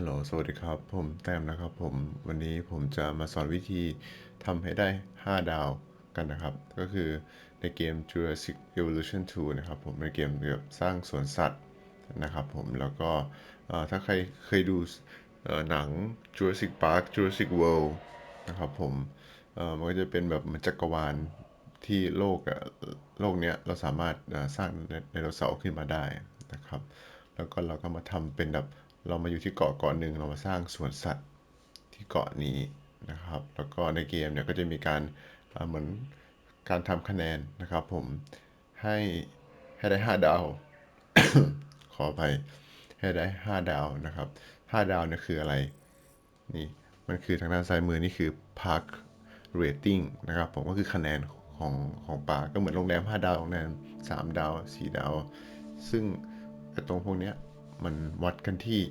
ฮัลโหล สวัสดีครับ ผมแต้มนะครับผม วันนี้ผมจะมาสอนวิธีทำให้ได้ 5 ดาวกันนะครับ ก็คือในเกม Jurassic Evolution 2 นะครับผมเป็นเกมเกี่ยวกับสร้างสวนสัตว์นะครับผม แล้วก็ถ้าใครเคยดูหนัง Jurassic Park Jurassic World นะครับผมมันก็จะเป็นแบบเหมือนจักรวาลที่โลกอะโลกเนี้ยเราสามารถสร้างไดโนเสาร์ขึ้นมาได้นะครับ แล้วก็เราก็มาทำเป็นแบบเรามาอยู่ที่เกาะเกาะหนึ่งเรามาสร้างสวนสัตว์ที่เกาะนี้นะครับ แล้วก็ในเกมเนี่ยก็จะมีการเหมือนการทำคะแนนนะครับ ผมให้ให้ได้ 5 ดาว ขออภัยให้ได้ 5 ดาวนะครับ 5 ดาวเนี่ยคืออะไรนี่มันคือทางด้านซ้ายมือนี่คือ Park Rating นะครับผมก็คือคะแนนของของปาก็เหมือนโรงแรม 5 ดาวโรงแรม 3 ดาว 4 ดาว ซึ่ง ไอ้ตรงพวกนี้มันวัดกันที่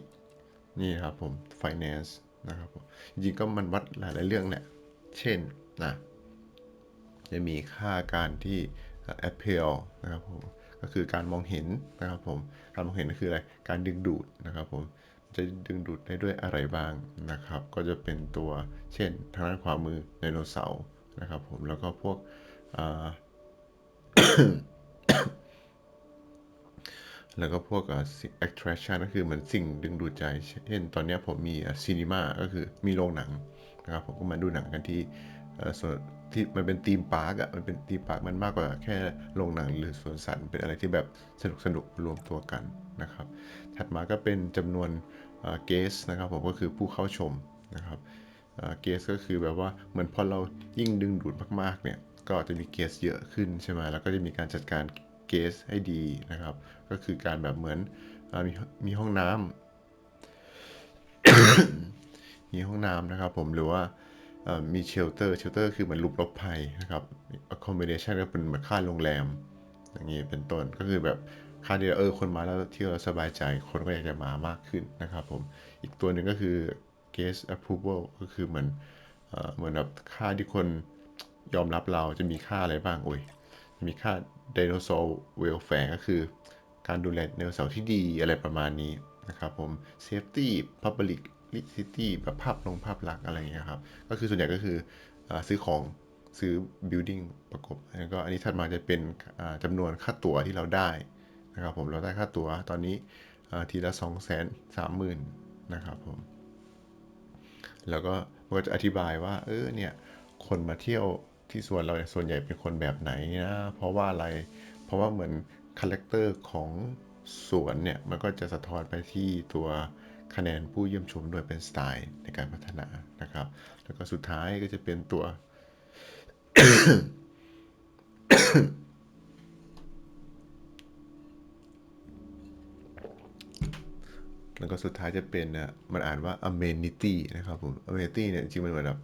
นี่ครับผม finance นะครับผมจริงๆก็มันวัดหลายๆเรื่องแหละ เช่นนะจะมีค่าการที่ appeal นะครับผมก็คือการมองเห็นนะครับผมการมองเห็นก็คืออะไรการดึงดูดนะครับผมจะดึงดูดได้ด้วยอะไรบ้างนะครับ ก็จะเป็นตัวเช่นทางด้านขวามือไดโนเสาร์นะครับผมแล้วก็พวก แล้วก็พวกอ attraction ก็คือเหมือนสิ่งดึงดูดใจ เช่นตอนนี้ผมมีซีนีมาก็คือมีโรงหนังนะครับผมก็มาดูหนังกันที่ส่วนที่มันเป็นธีมพาร์คอะมันเป็นธีมพาร์คมันมากกว่าแค่โรงหนังหรือสวนสัตว์เป็นอะไรที่แบบสนุกสนุกรวมตัวกันนะครับ ถัดมาก็เป็นจำนวนเกสนะครับผมก็คือผู้เข้าชมนะครับเกสก็คือแบบว่าเหมือนพอเรายิ่งดึงดูดมากๆเนี่ยก็จะมีเกสเยอะขึ้นใช่ไหมแล้วก็จะมีการจัดการ เกสให้ดีนะครับ ก็คือการแบบเหมือนอมีมีห้องน้ำมีห้องน้ำนะครับผมหรือว่ามีเชลเตอร์เชลเตอร์คือเหมือนลุมหลบภัยนะครับ accommodation ก็เป็นเหมือนค่าโรงแรม อย่างนี้เป็นต้นก็คือแบบค่าที่เออคนมาแล้วเที่ยวสบายใจคนก็อยากจะมามากขึ้นนะครับผมอีกตัวหนึ่งก็คือ guest approval ก็คือเหมือนเอ่อเหมือนแบบค่าที่คนยอมรับเราจะมีค่าอะไรบ้างโอ้ยจะมีค่า dinosaur welfare ก็คือ การดูแลไดโนเสาร์ที่ดีอะไรประมาณนี้นะครับผม safety public city แบบภาพลงภาพลักษณ์อะไรอย่างเงี้ยครับ ก็คือส่วนใหญ่ก็คืออซื้อของซื้อ building ประกบ แล้วก็อันนี้ถัดมาจะเป็นอ่าจำนวนค่าตั๋วที่เราได้นะครับผม เราได้ค่าตั๋วตอนนี้ทีละ 2 3 0 0 0 0นะครับผม แล้วก็มันก็จะอธิบายว่า เออเนี่ย คนมาเที่ยว ที่สวนเราส่วนใหญ่เป็นคนแบบไหนนะเพราะว่าอะไรเพราะว่าเหมือนคาแรคเตอร์ของสวนเนี่ยมันก็จะสะท้อนไปที่ตัวคะแนนผู้เยี่ยมชมโดยเป็นสไตล์ในการพัฒนานะครับ แล้วก็สุดท้ายก็จะเป็นตัว แล้วก็สุดท้ายจะเป็นนี่ยมันอ่านว่า amenity นะครับผม amenity เนี่ยจริงมันเหมือนแบบ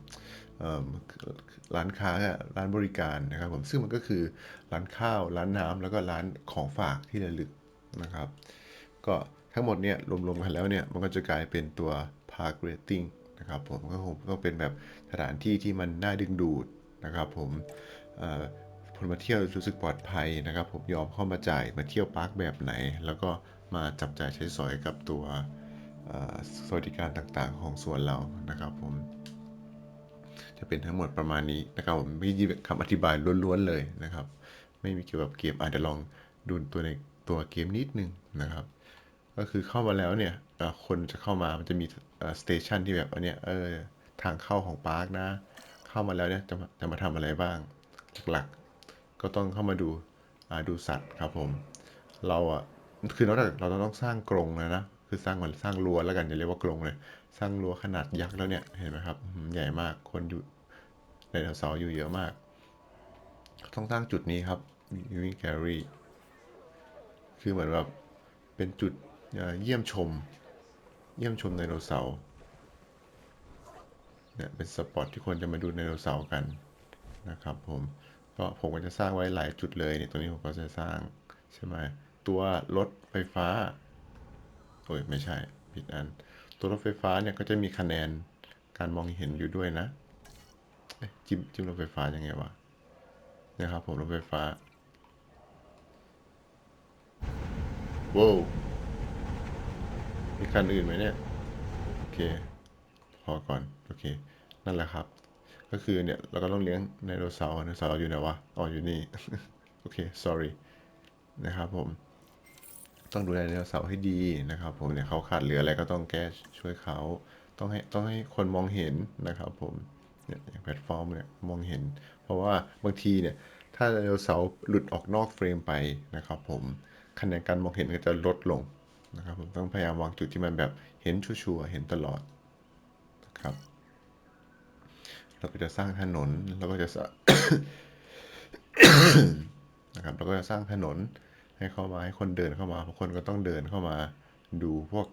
ร้านค้าร้านบริการนะครับผมซึ่งมันก็คือร้านข้าว ร้านน้ำแล้วก็ร้านของฝากที่ระลึกนะครับ ก็ทั้งหมดเนี่ยรวมๆกันแล้วเนี่ยมันก็จะกลายเป็นตัว park rating นะครับผมก็คงต้องเป็นแบบสถานที่ที่มันน่าดึงดูดนะครับผมคนมาเที่ยวรู้สึกปลอดภัยนะครับ ผมยอมเข้ามาจ่ายมาเที่ยวพาร์คแบบไหน แล้วก็มาจับจ่ายใช้สอยกับตัวสวัสดิการต่างๆ ของส่วนเรานะครับผม จะเป็นทั้งหมดประมาณนี้นะครับผมไม่มีคำอธิบายล้วนๆเลยนะครับ ไม่มีเกี่ยวกับเกมอาจจะลองดูตัวในตัวเกมนิดนึงนะครับ ก็คือเข้ามาแล้วเนี่ยคนจะเข้ามามันจะมีสเตชันที่แบบอันเนี้ยเออทางเข้าของพาร์คนะ เข้ามาแล้วเนี่ยจะมาจะมาทำอะไรบ้างหลักๆก็ต้องเข้ามาดูาดูสัตว์ครับผม เราอะคือนอกจากเราต้องสร้างกรงแล้วนะคือสร้างเหมือนสร้างรั้วแล้วกันอย่าเรียกว่ากรงเลย สร้างรั้วขนาดยักษ์แล้วเนี่ยเห็นไหมครับใหญ่มากคนอยู่ ไดโนเสาร์อยู่เยอะมาก ต้องสร้างจุดนี้ครับ viewing gallery คือเหมือนแบบเป็นจุดเยี่ยมชม เยี่ยมชมไดโนเสาร์เนี่ยเป็นสปอตที่คนจะมาดูไดโนเสาร์กันนะครับผมก็ผมก็จะสร้างไว้หลายจุดเลยเนี่ยตรงนี้ผมก็จะสร้างใช่ไหมตัวรถไฟฟ้าโอ้ยไม่ใช่ผิดอัน ตัวรถไฟฟ้าเนี่ยก็จะมีคะแนนการมองเห็นอยู่ด้วยนะ จิ้มจิ้มรถไฟฟ้ายังไงวะนะครับผมรถไฟฟ้าว้าวมีคันอื่นไหมเนี่ย โอเค พอก่อน โอเค นั่นแหละครับ ก็คือเนี่ย เราก็ต้องเลี้ยงไดโนเสาร์ไดโนเสาร์อยู่ไหนวะ อ๋อ อยู่นี่ โอเค sorry นะครับผม ต้องดูแลไดโนเสาร์ให้ดีนะครับผมเนี่ยเขาขาดเหลืออะไรก็ต้องแก้ช่วยเขา ต้องให้ต้องให้คนมองเห็นนะครับผม เนี่ยอย่างแพลตฟอร์มเนี่ยมองเห็น เพราะว่าบางทีเนี่ยถ้าไดโนเสาร์หลุดออกนอกเฟรมไปนะครับผมคะแนนการมองเห็นก็จะลดลงนะครับผมต้องพยายามวางจุดที่มันแบบเห็นชัวร์เห็นตลอดนะครับ เราก็จะสร้างถนนเราก็จะสร้างนะครับเราก็จะสร้างถนนให้เข้ามาให้คนเดินเข้ามาเพราะคนก็ต้องเดินเข้ามาดูพวก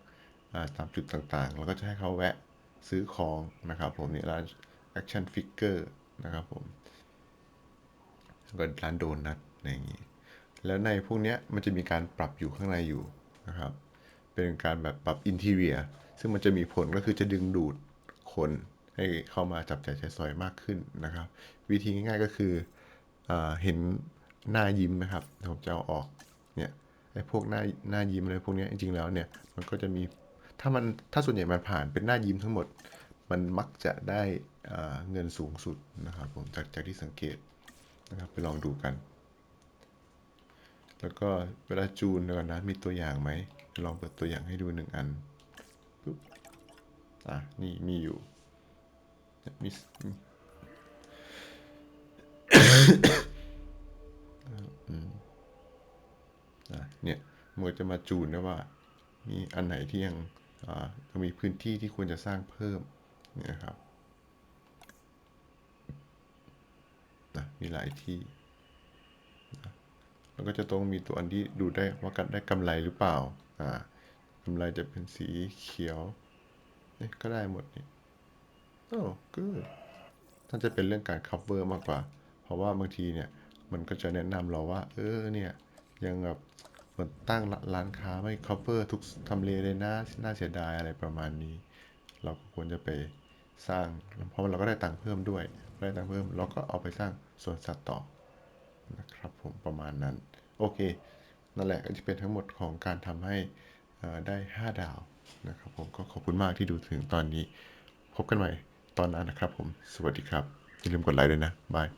ตามจุดต่างๆ แล้วก็จะให้เขาแวะซื้อของนะครับผมนี่ร้าน action figure นะครับผมแล้วก็ร้านโดนัทอะไรอย่างงี้แล้วในพวกเนี้ยมันจะมีการปรับอยู่ข้างในอยู่นะครับ เป็นการแบบปรับอินทีเรียซึ่งมันจะมีผลก็คือจะดึงดูดคนให้เข้ามาจับจ่ายใช้สอยมากขึ้นนะครับ วิธีง่ายๆก็คืออเห็นหน้ายิ้มไหมครับผมจะเอาออกเนี่ยไอ้พวกหน้าหน้ายิ้มอะไรพวกเนี้ยจริงๆแล้วเนี่ยมันก็จะมีถ้ามันถ้าส่วนใหญ่มันผ่านเป็นหน้ายิ้มทั้งหมด มันมักจะได้ เงินสูงสุดนะครับผมจากจากที่สังเกตนะครับไปลองดูกัน แล้วก็เวลาจูนก่อนนะมีตัวอย่างไหมลองเปิดตัวอย่างให้ดูหนึ่งอันปุ๊บอะนี่มีอยู่มีมเนี่ยมันจะมาจูนได้ว่า มีอันไหนที่ยังอ่ายังมีพื้นที่ที่ควรจะสร้างเพิ่มนี่ยครับนะมี หลายที่แล้วก็จะต้องมีตัวอันที่ดูได้ว่ากันได้กำไรหรือเปล่าอ่ากำไรจะเป็นสีเขียวนี่ก็ได้หมดนี่โอ้กูน่าจะเป็นเรื่องการ cover มากกว่า เพราะว่าบางทีเนี่ยมันก็จะแนะนำเราว่า เออเนี่ยยังแบบเหมือนตั้งร้านค้าไม่ cover ทุกทำเลเลยนะน่าเสียดายอะไรประมาณนี้ เราก็ควรจะไป สร้างเพราะเราก็ได้ตังค์เพิ่มด้วยได้ตังค์เพิ่มเราก็เอาไปสร้างสวนสัตว์ต่อนะครับผมประมาณนั้น โอเคนั่นแหละก็จะเป็นทั้งหมดของการทำให้ได้ 5 ดาวนะครับผมก็ขอบคุณมากที่ดูถึงตอนนี้ พบกันใหม่ตอนหนั้นนะครับผมสวัสดีครับ อย่าลืมกดไลค์ด้วยนะ บาย